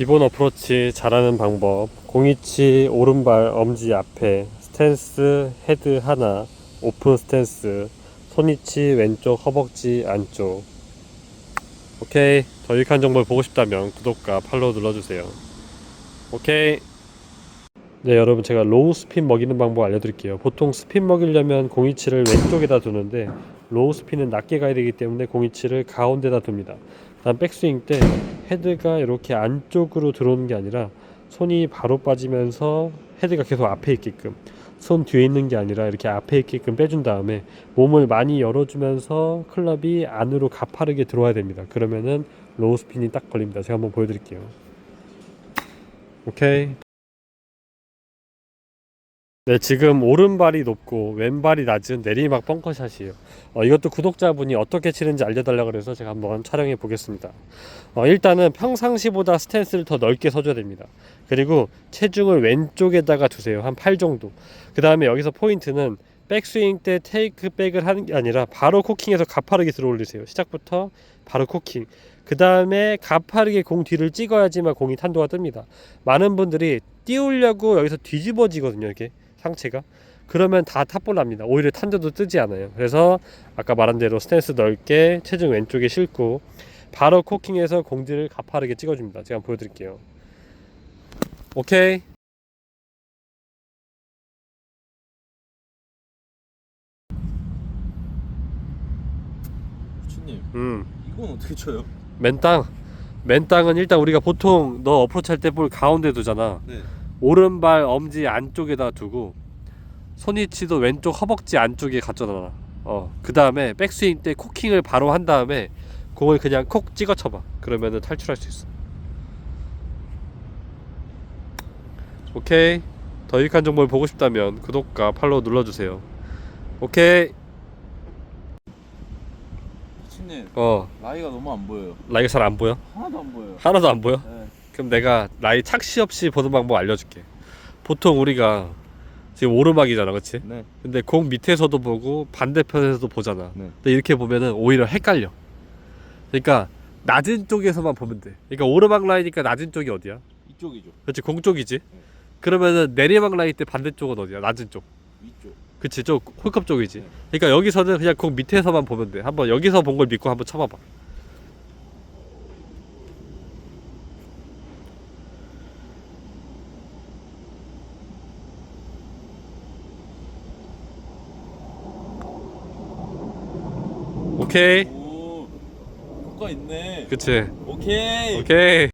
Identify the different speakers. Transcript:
Speaker 1: 기본 어프로치 잘하는 방법 공이치 오른발 엄지 앞에 스탠스 헤드 하나 오픈 스탠스 손이치 왼쪽 허벅지 안쪽. 오케이. 더 유익한 정보를 보고 싶다면 구독과 팔로우 눌러주세요. 오케이. 네 여러분 제가 로우 스핀 먹이는 방법 알려드릴게요. 보통 스핀 먹이려면 공이치를 왼쪽에다 두는데 로우 스핀은 낮게 가야 되기 때문에 공이치를 가운데다 둡니다. 다음 백스윙 때 헤드가 이렇게 안쪽으로 들어오는 게 아니라 손이 바로 빠지면서 헤드가 계속 앞에 있게끔 손 뒤에 있는 게 아니라 이렇게 앞에 있게끔 빼준 다음에 몸을 많이 열어주면서 클럽이 안으로 가파르게 들어와야 됩니다. 그러면은 로우 스핀이 딱 걸립니다. 제가 한번 보여드릴게요. 오케이. 네, 지금 오른발이 높고 왼발이 낮은 내리막 벙커샷이에요. 어, 이것도 구독자분이 어떻게 치는지 알려달라고 그래서 제가 한번 촬영해 보겠습니다. 어, 일단은 평상시보다 스탠스를 더 넓게 서줘야 됩니다. 그리고 체중을 왼쪽에다가 두세요. 한8 정도. 그 다음에 여기서 포인트는 백스윙 때 테이크 백을 하는 게 아니라 바로 코킹해서 가파르게 들어 올리세요. 시작부터 바로 코킹. 그 다음에 가파르게 공 뒤를 찍어야지만 공이 탄도가 뜹니다. 많은 분들이 띄우려고 여기서 뒤집어지거든요. 이렇게 상체가. 그러면 다 탑볼 납니다. 오히려 탄도도 뜨지 않아요. 그래서 아까 말한 대로 스탠스 넓게 체중 왼쪽에 싣고 바로 코킹해서 공지를 가파르게 찍어줍니다. 제가 보여드릴게요. 오케이. 음.
Speaker 2: 이건 어떻게 쳐요?
Speaker 1: 맨땅. 맨땅은 일단 우리가 보통 너 어프로치 할 때 볼 가운데 두잖아.
Speaker 2: 네
Speaker 1: 오른발 엄지 안쪽에다 두고 손이치도 왼쪽 허벅지 안쪽에 갖다 놔. 어. 그 다음에 백스윙 때 코킹을 바로 한 다음에 공을 그냥 콕 찍어 쳐봐. 그러면은 탈출할 수 있어. 오케이. 더 유익한 정보를 보고 싶다면 구독과 팔로우 눌러주세요. 오케이.
Speaker 2: 부추님
Speaker 1: 어.
Speaker 2: 라이가 너무 안 보여요
Speaker 1: 라이가 잘 안 보여?
Speaker 2: 하나도 안 보여요
Speaker 1: 하나도 안 보여?
Speaker 2: 네.
Speaker 1: 그럼 내가 라이 착시 없이 보는 방법 알려줄게. 보통 우리가 지금 오르막이잖아, 그렇지?
Speaker 2: 네
Speaker 1: 근데 공 밑에서도 보고 반대편에서도 보잖아.
Speaker 2: 네.
Speaker 1: 근데 이렇게 보면은 오히려 헷갈려. 그러니까 낮은 쪽에서만 보면 돼. 그러니까 오르막 라인이니까 낮은 쪽이 어디야?
Speaker 2: 이쪽이죠
Speaker 1: 그렇지, 공 쪽이지. 그러면은 내리막 라인 때 반대쪽은 어디야? 낮은 쪽.
Speaker 2: 위쪽
Speaker 1: 그치, 저 홀컵 쪽이지.
Speaker 2: 네.
Speaker 1: 그러니까 여기서는 그냥 공 밑에서만 보면 돼. 한번 여기서 본 걸 믿고 한번 쳐봐봐. 오케이.
Speaker 2: 오 효과 있네
Speaker 1: 그치.
Speaker 2: 오케이
Speaker 1: 오케이.